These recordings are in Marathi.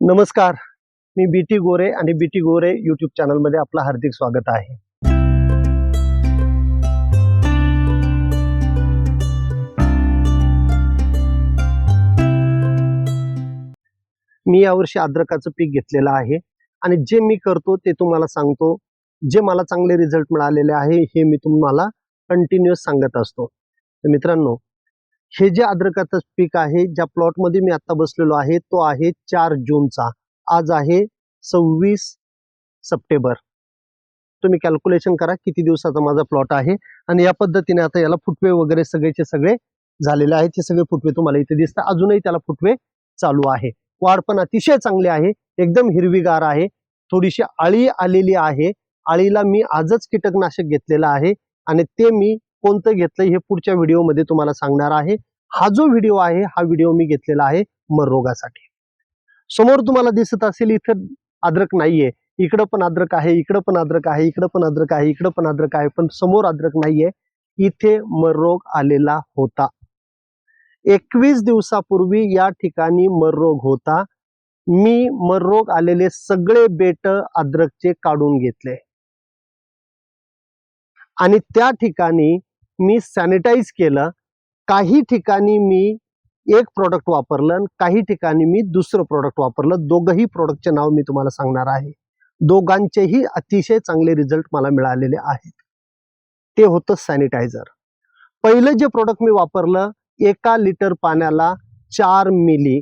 नमस्कार. मी बी टी गोरे आणि बी टी गोरे यूट्यूब चॅनलमध्ये आपलं हार्दिक स्वागत आहे. मी यावर्षी अद्रकाचं पीक घेतलेलं आहे आणि जे मी करतो ते तुम्हाला सांगतो. जे मला चांगले रिझल्ट मिळालेले आहे हे मी तुम्हाला कंटिन्युअस सांगत असतो. तर मित्रांनो हे जे अद्रकाचं पीक आहे ज्या प्लॉटमध्ये मी आता बसलेलो आहे तो आहे चार जूनचा. आज आहे सव्वीस सप्टेंबर. तुम्ही कॅल्क्युलेशन करा किती दिवसाचा माझा प्लॉट आहे आणि या पद्धतीने आता याला फुटवे वगैरे सगळेचे सगळे झालेले आहेत. हे सगळे फुटवे तुम्हाला इथे दिसतात. अजूनही त्याला फुटवे चालू आहे. वाढ पण अतिशय चांगली आहे. एकदम हिरवीगार आहे. थोडीशी आळी आलेली आहे. आळीला मी आजच कीटकनाशक घेतलेलं आहे आणि ते मी कोणतं घेतलं हे पुढच्या व्हिडिओमध्ये तुम्हाला सांगणार आहे. हा जो व्हिडिओ आहे हा व्हिडिओ मी घेतलेला आहे मर रोगासाठी समोर तुम्हाला दिसत असेल इथं अद्रक नाहीये. इकडं पण अद्रक आहे इकडं पण अद्रक आहे इकडं पण अद्रक आहे इकडं पण अद्रक आहे पण समोर अद्रक नाहीये. इथे मर रोग आलेला होता. एकवीस दिवसापूर्वी या ठिकाणी मर रोग होता. मी मर रोग आलेले सगळे बेट अद्रकचे काढून घेतले. आणि त्या ठिकाणी मी सॅनिटाईज केलं काही ठिकाणी मी एक प्रॉडक्ट वापरलं आणि काही ठिकाणी मी दुसरं प्रॉडक्ट वापरलं. दोघंही प्रोडक्टचे नाव मी तुम्हाला सांगणार आहे. दोघांचेही अतिशय चांगले रिझल्ट मला मिळालेले आहेत. ते होतं सॅनिटायझर पहिलं जे प्रोडक्ट मी वापरलं एका लिटर पाण्याला चार मिली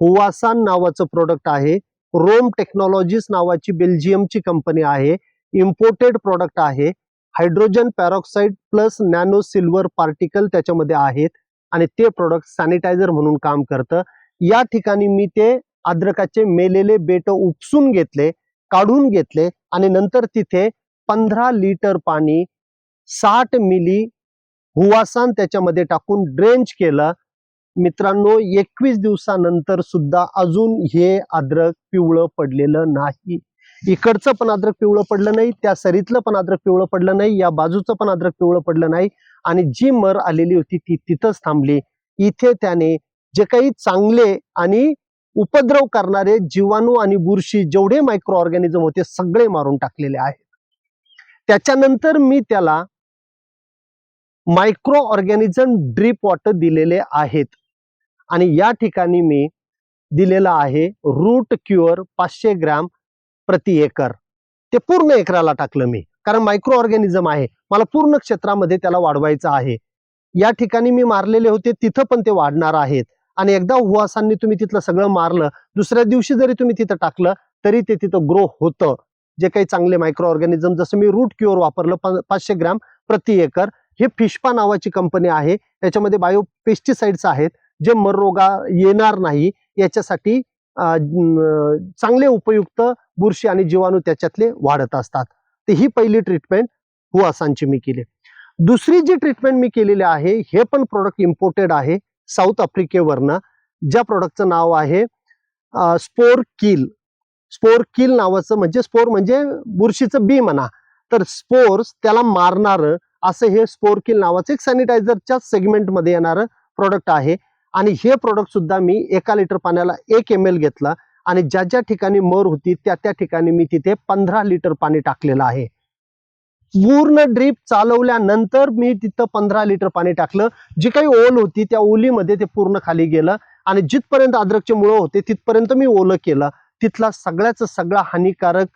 हुवासान नावाचं प्रोडक्ट आहे. रोम टेक्नॉलॉजीज नावाची बेल्जियमची कंपनी आहे. इम्पोर्टेड प्रोडक्ट आहे. Hydrogen peroxide plus nano silver particle त्याच्यामध्ये आहेत. आणि ते प्रोडक्ट सॅनिटायझर म्हणून काम करतं. या ठिकाणी मी ते अद्रकाचे मेलेले बेट उपसून घेतले काढून घेतले आणि नंतर तिथे पंधरा लिटर पाणी साठ मिली हुवासान त्याच्यामध्ये टाकून ड्रेंच केलं. मित्रांनो एकवीस दिवसानंतर सुद्धा अजून हे अद्रक पिवळं पडलेलं नाही. इकडचं पण अद्रक पिवळं पडलं नाही त्या सरीतलं पण अद्रक पिवळं पडलं नाही या बाजूचं पण अद्रक पिवळं पडलं नाही आणि जी मर आलेली होती ती तिथंच थांबली. इथे त्याने जे काही चांगले आणि उपद्रव करणारे जीवाणू आणि बुरशी जेवढे मायक्रो ऑर्गॅनिझम होते सगळे मारून टाकलेले आहेत. त्याच्यानंतर मी त्याला मायक्रो ऑर्गॅनिझम ड्रीप वॉटर दिलेले आहेत. आणि या ठिकाणी मी दिलेला आहे रूट क्युअर पाचशे ग्रॅम प्रति एकर. ते पूर्ण एकराला टाकलं मी. कारण मायक्रो ऑर्गॅनिझम आहे. मला पूर्ण क्षेत्रामध्ये त्याला वाढवायचं आहे. या ठिकाणी मी मारलेले होते. तिथं पण ते वाढणार आहेत. आणि एकदा हुवासांनी तुम्ही तिथलं सगळं मारलं दुसऱ्या दिवशी जरी तुम्ही तिथं टाकलं तरी ते तिथं ग्रो होतं. जे काही चांगले मायक्रो ऑर्गॅनिझम जसं मी रूट क्युअर वापरलं पाचशे ग्रॅम प्रति एकर. हे फिशपा नावाची कंपनी आहे. त्याच्यामध्ये बायो पेस्टिसाइड्स आहेत. जे मर रोगा येणार नाही. याच्यासाठी चांगले उपयुक्त बुरशी आणि जीवाणू त्याच्यातले वाढत असतात. तर ही पहिली ट्रीटमेंट हुआसांची मी केली. दुसरी जी ट्रीटमेंट मी केलेली आहे हे पण प्रोडक्ट इम्पोर्टेड आहे साऊथ आफ्रिकेवरनं ज्या प्रोडक्टचं नाव आहे स्पोर किल स्पोर किल नावाचं म्हणजे स्पोर म्हणजे बुरशीचं बी म्हणा. तर स्पोर्स त्याला मारणारं असं हे स्पोर किल नावाचं एक सॅनिटायझरच्या सेगमेंटमध्ये येणारं प्रोडक्ट आहे. आणि हे प्रोडक्ट सुद्धा मी एका लिटर पाण्याला एक एम एल घेतला. आणि ज्या ज्या ठिकाणी मर होती त्या त्या ठिकाणी मी तिथे पंधरा लिटर पाणी टाकलेलं आहे. पूर्ण ड्रीप चालवल्यानंतर मी तिथं पंधरा लिटर पाणी टाकलं. जी काही ओल होती त्या ओलीमध्ये ते पूर्ण खाली गेलं आणि जिथपर्यंत अद्रकचे मुळं होते तिथपर्यंत मी ओलं केलं. तिथला सगळ्याच सगळा हानिकारक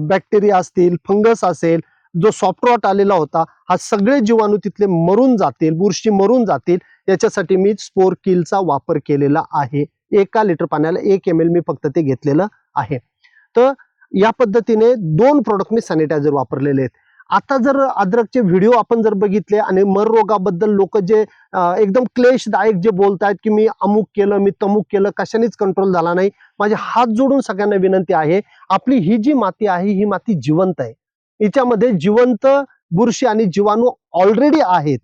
बॅक्टेरिया असतील फंगस असेल जो सॉफ्टरॉट आलेला होता हा सगळे जीवाणू तिथले मरून जातील बुरशी मरून जातील याच्यासाठी मी स्पोर किलचा वापर केलेला आहे. एका लिटर पाण्याला एक एम एल मी फक्त ते घेतलेलं आहे. तर या पद्धतीने दोन प्रोडक्ट मी सॅनिटायझर वापरलेले आहेत. आता जर अद्रकचे व्हिडिओ आपण जर बघितले आणि मररोगाबद्दल लोक जे एकदम क्लेशदायक जे बोलतायत की मी अमुक केलं मी तमुक केलं कशानेच कंट्रोल झाला नाही. माझे हात जोडून सगळ्यांना विनंती आहे आपली ही जी माती आहे ही माती जिवंत आहे. हिच्यामध्ये जिवंत बुरशी आणि जीवाणू ऑलरेडी आहेत.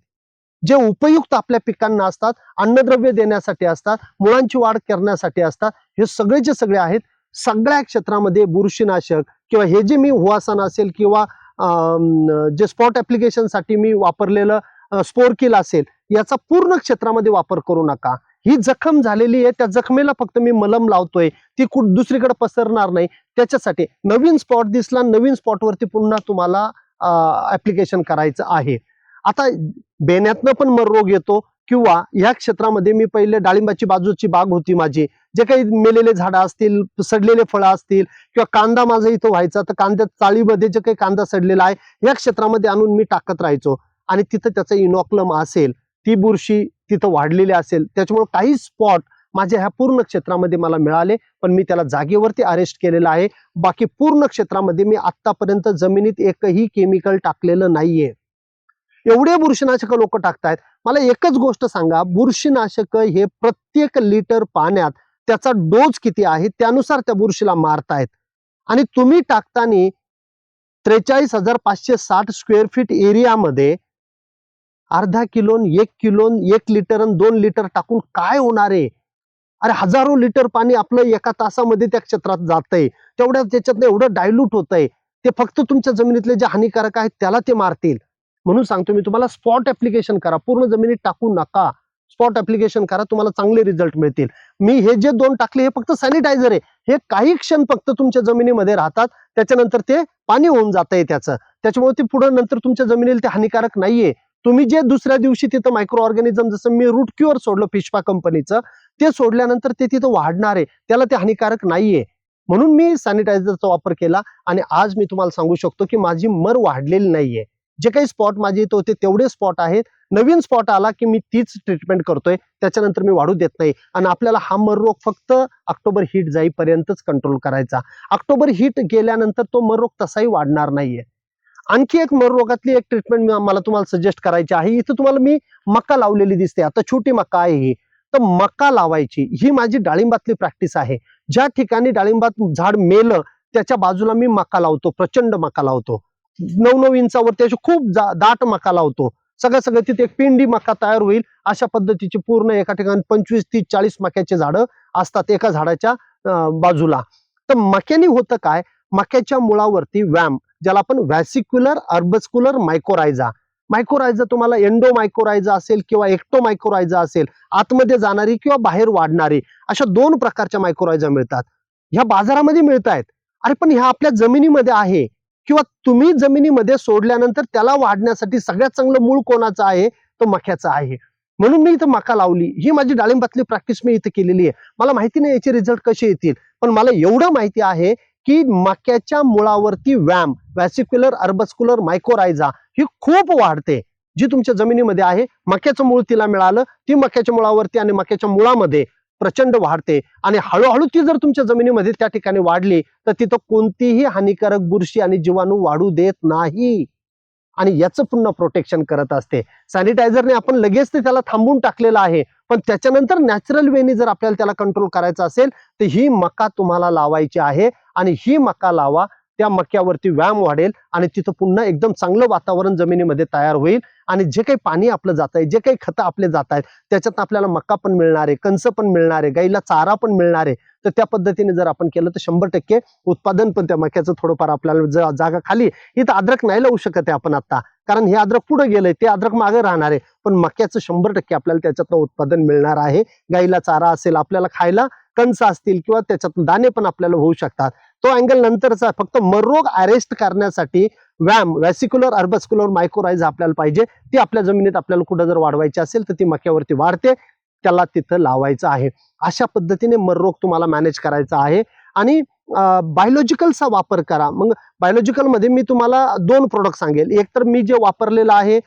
जे उपयुक्त आपल्या पिकांना असतात अन्नद्रव्य देण्यासाठी असतात मुळांची वाढ करण्यासाठी असतात हे सगळे जे सगळे आहेत. सगळ्या क्षेत्रामध्ये बुरशीनाशक किंवा हे जे मी हुवासन असेल किंवा जे स्पॉट ऍप्लिकेशनसाठी मी वापरलेलं स्पोरकिल असेल याचा पूर्ण क्षेत्रामध्ये वापर करू नका. ही जखम झालेली आहे त्या जखमेला फक्त मी मलम लावतोय ती कुठ दुसरीकडे पसरणार नाही. त्याच्यासाठी नवीन स्पॉट दिसला नवीन स्पॉटवरती पुन्हा तुम्हाला ऍप्लिकेशन करायचं आहे. आता बेण्यातनं पण मर रोग येतो किंवा ह्या क्षेत्रामध्ये मी पहिले डाळिंबाची बाजूची बाग होती माझी. जे काही मेलेले झाडं असतील सडलेले फळं असतील किंवा कांदा माझा इथं व्हायचा तर कांद्यात चाळीमध्ये जे काही कांदा सडलेला आहे या क्षेत्रामध्ये आणून मी टाकत राहायचो. आणि तिथं त्याचं इनॉक्लम असेल ती बुरशी तिथं वाढलेली असेल त्याच्यामुळे काही स्पॉट माझ्या ह्या पूर्ण क्षेत्रामध्ये मला मिळाले पण मी त्याला जागेवरती अरेस्ट केलेलं आहे. बाकी पूर्ण क्षेत्रामध्ये मी आतापर्यंत जमिनीत एकही केमिकल टाकलेलं नाहीये. एवढे बुरशीनाशक लोक टाकतायत. मला एकच गोष्ट सांगा बुरशीनाशक हे प्रत्येक लिटर पाण्यात त्याचा डोज किती आहे त्यानुसार त्या बुरशीला मारतायत. आणि तुम्ही टाकताना त्रेचाळीस हजार पाचशे साठ स्क्वेअर फीट एरियामध्ये अर्धा किलोन एक किलोन एक लिटर आणि दोन लिटर टाकून काय होणार आहे? अरे हजारो लिटर पाणी आपलं एका तासामध्ये त्या क्षेत्रात जातंय. तेवढ्या त्याच्यातनं एवढं डायल्यूट होतंय. ते फक्त तुमच्या जमिनीतले जे हानिकारक आहेत त्याला ते मारतील. म्हणून सांगतो मी तुम्हाला स्पॉट ऍप्लिकेशन करा. पूर्ण जमिनीत टाकू नका. स्पॉट ऍप्लिकेशन करा तुम्हाला चांगले रिझल्ट मिळतील. मी हे जे दोन टाकले हे फक्त सॅनिटायझर आहे. हे काही क्षण फक्त तुमच्या जमिनीमध्ये राहतात. त्याच्यानंतर ते पाणी होऊन जात आहे त्याचं. त्याच्यामुळे ते पुढे नंतर तुमच्या जमिनीला ते हानिकारक नाहीये. तुम्ही जे दुसऱ्या दिवशी तिथं मायक्रो ऑर्गॅनिझम जसं मी रूट क्युअर सोडलं फिशपा कंपनीचं ते सोडल्यानंतर ते तिथं वाढणार आहे. त्याला ते हानिकारक नाहीये. म्हणून मी सॅनिटायझरचा वापर केला. आणि आज मी तुम्हाला सांगू शकतो की माझी मर वाढलेली नाहीये. जे काही स्पॉट माझे इथं होते तेवढे स्पॉट आहेत. नवीन स्पॉट आला की मी तीच ट्रीटमेंट करतोय. त्याच्यानंतर मी वाढू देत नाही. आणि आपल्याला हा मर रोग फक्त ऑक्टोबर हीट जाईपर्यंतच कंट्रोल करायचा. ऑक्टोबर हीट गेल्यानंतर तो मर रोग तसाही वाढणार नाहीये. आणखी एक मर रोगातली एक ट्रीटमेंट मला तुम्हाला सजेस्ट करायची आहे. इथं तुम्हाला मी मक्का लावलेली दिसते. आता छोटी मक्का आहे ही. तर मक्का लावायची ही माझी डाळिंबातली प्रॅक्टिस आहे. ज्या ठिकाणी डाळिंबात झाड मेलं त्याच्या बाजूला मी मका लावतो प्रचंड मका लावतो. नऊ नऊ इंचावरती अशी खूप दाट मका लावतो. सगळं सगळं तिथे एक पिंडी मका तयार होईल. अशा पद्धतीची पूर्ण एका ठिकाणी पंचवीस तीस चाळीस मक्याचे झाडं असतात एका झाडाच्या बाजूला. तर मक्याने होतं काय? मक्याच्या मुळावरती व्याम ज्याला आपण व्हॅसिक्युलर अर्बस्क्युलर मायकोरायझा मायकोरायझा तुम्हाला एंडो मायकोरायझा असेल किंवा एक्टो मायकोरायझा असेल आतमध्ये जाणारी किंवा बाहेर वाढणारी अशा दोन प्रकारच्या मायकोरायझा मिळतात. ह्या बाजारामध्ये मिळत आहेत अरे पण ह्या आपल्या जमिनीमध्ये आहे. किंवा तुम्ही जमिनीमध्ये सोडल्यानंतर त्याला वाढण्यासाठी सगळ्यात चांगलं मूळ कोणाचं आहे? तो मक्याचं आहे. म्हणून मी इथं मका लावली. ही माझी डाळिंबातली प्रॅक्टिस मी इथं केलेली आहे. मला माहिती नाही याचे रिझल्ट कसे येतील. पण मला एवढं माहिती आहे की मक्याच्या मुळावरती व्यायाम व्हॅसिक्युलर अर्बस्क्युलर मायकोरायझा ही खूप वाढते. जी तुमच्या जमिनीमध्ये आहे मक्याचं मूळ तिला मिळालं ती मक्याच्या मुळावरती आणि मक्याच्या मुळामध्ये प्रचंड वाढते. आणि हळूहळू ती जर तुमच्या जमिनीमध्ये त्या ठिकाणी वाढली तर तिथं कोणतीही हानिकारक बुरशी आणि जीवाणू वाढू देत नाही. आणि याचं पुन्हा प्रोटेक्शन करत असते. सॅनिटायझरने आपण लगेच ते त्याला थांबून टाकलेलं आहे. पण त्याच्यानंतर नॅचरल वेनी जर आपल्याला त्याला कंट्रोल करायचं असेल तर ही मका तुम्हाला लावायची आहे. आणि ही मका लावा त्या मक्यावरती व्यायाम वाढेल आणि तिथं पुन्हा एकदम चांगलं वातावरण जमिनीमध्ये तयार होईल. आणि जे काही पाणी आपलं जात आहे जे काही खतं आपले जात आहेत त्याच्यात आपल्याला मका पण मिळणार आहे कंस पण मिळणार आहे गाईला चारा पण मिळणार आहे. तर त्या पद्धतीने जर आपण केलं तर शंभर टक्के उत्पादन पण त्या मक्याचं थोडंफार आपल्याला जागा खाली इथं अद्रक नाही लावू शकत आहे आपण आता. कारण हे अद्रक पुढे गेलंय ते अद्रक मागे राहणार आहे. पण मक्याचं शंभर टक्के आपल्याला त्याच्यातनं उत्पादन मिळणार आहे. गाईला चारा असेल आपल्याला खायला कंस असतील किंवा त्याच्यात दाणे पण आपल्याला होऊ शकतात. तो अँगल नंतरचा फक्त मररोग अरेस्ट करण्यासाठी व्याम व्हॅसिक्युलर अर्बस्क्युलर मायक्रोराईज आपल्याला पाहिजे. ती आपल्या जमिनीत आपल्याला कुठं जर वाढवायची असेल तर ती मक्यावरती वाढते. त्याला तिथं लावायचं आहे. अशा पद्धतीने मररोग तुम्हाला मॅनेज करायचा आहे. आणि बायोलॉजिकलचा वापर करा. मग बायोलॉजिकलमध्ये मी तुम्हाला दोन प्रोडक्ट सांगेल. एक तर मी जे वापरलेलं आहे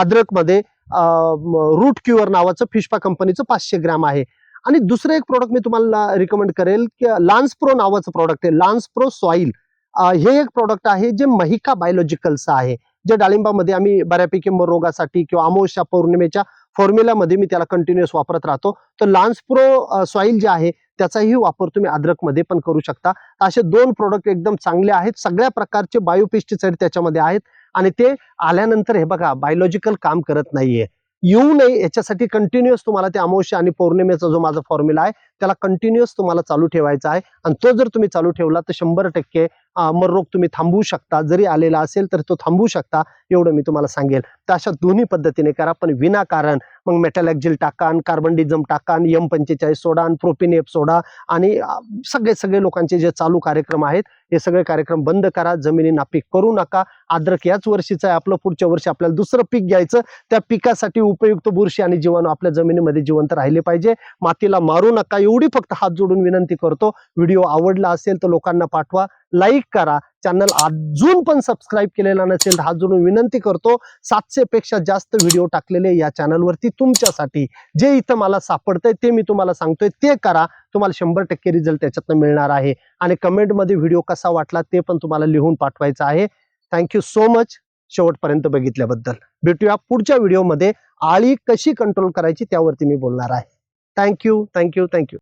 अद्रकमध्ये रूट क्युअर नावाचं फिशपा कंपनीचं पाचशे ग्रॅम आहे. आणि दुसरं एक प्रोडक्ट मी तुम्हाला रिकमेंड करेल की लान्स प्रो नावाचं प्रोडक्ट आहे लान्स प्रो सॉईल हे एक प्रोडक्ट आहे जे महिका बायोलॉजिकलचं आहे जे डाळिंबामध्ये आम्ही बऱ्यापैकी म रोगासाठी किंवा अमावस्या पौर्णिमेच्या फॉर्म्युलामध्ये मी त्याला कंटिन्युअस वापरत राहतो. तर लान्स प्रो सॉईल जे आहे त्याचाही वापर तुम्ही अद्रकमध्ये पण करू शकता. असे दोन प्रोडक्ट एकदम चांगले आहेत सगळ्या प्रकारचे बायोपेस्टिसाइड त्याच्यामध्ये आहेत आणि ते आल्यानंतर हे बघा बायोलॉजिकल काम करत नाहीये. येऊ नये याच्यासाठी कंटिन्युअस तुम्हाला ते अमावस्या आणि पौर्णिमेचा जो माझा फॉर्म्युला आहे त्याला कंटिन्युअस तुम्हाला चालू ठेवायचा आहे. आणि तो जर तुम्ही चालू ठेवला तर शंभर टक्के मररोग तुम्ही थांबवू शकता. जरी आलेला असेल तर तो थांबवू शकता. एवढं मी तुम्हाला सांगेल. तर अशा दोन्ही पद्धतीने करा. पण विनाकारण मग मेटॅलॅक्झिल टाकान कार्बन डिझम यम पंचेचाळीस सोडा आणि प्रोपिनेप सोडा आणि सगळे सगळे लोकांचे जे चालू कार्यक्रम आहेत हे सगळे कार्यक्रम बंद करा. जमिनी नापीक करू नका. अद्रक याच वर्षीचं आहे. आपलं पुढच्या वर्षी आपल्याला दुसरं पीक घ्यायचं. त्या पिकासाठी उपयुक्त बुरशी आणि जीवाणू आपल्या जमिनीमध्ये जिवंत राहिले पाहिजे. मातीला मारू नका. एवढी फक्त हात जोडून विनंती करतो. व्हिडिओ आवडला असेल तर लोकांना पाठवा. लाईक करा. चॅनल अजून पण सबस्क्राईब केलेला नसेल तर हात जोडून विनंती करतो सातशे पेक्षा जास्त व्हिडिओ टाकलेले या चॅनलवरती तुमच्यासाठी. जे इथं मला सापडतंय ते मी तुम्हाला सांगतोय ते करा. तुम्हाला शंभर टक्के रिझल्ट त्याच्यातनं मिळणार आहे. आणि कमेंटमध्ये व्हिडिओ कसा वाटला ते पण तुम्हाला लिहून पाठवायचं आहे. थँक्यू सो मच शेवटपर्यंत बघितल्याबद्दल. भेटूया पुढच्या व्हिडिओमध्ये. आळी कशी कंट्रोल करायची त्यावरती मी बोलणार आहे. Thank you thank you thank you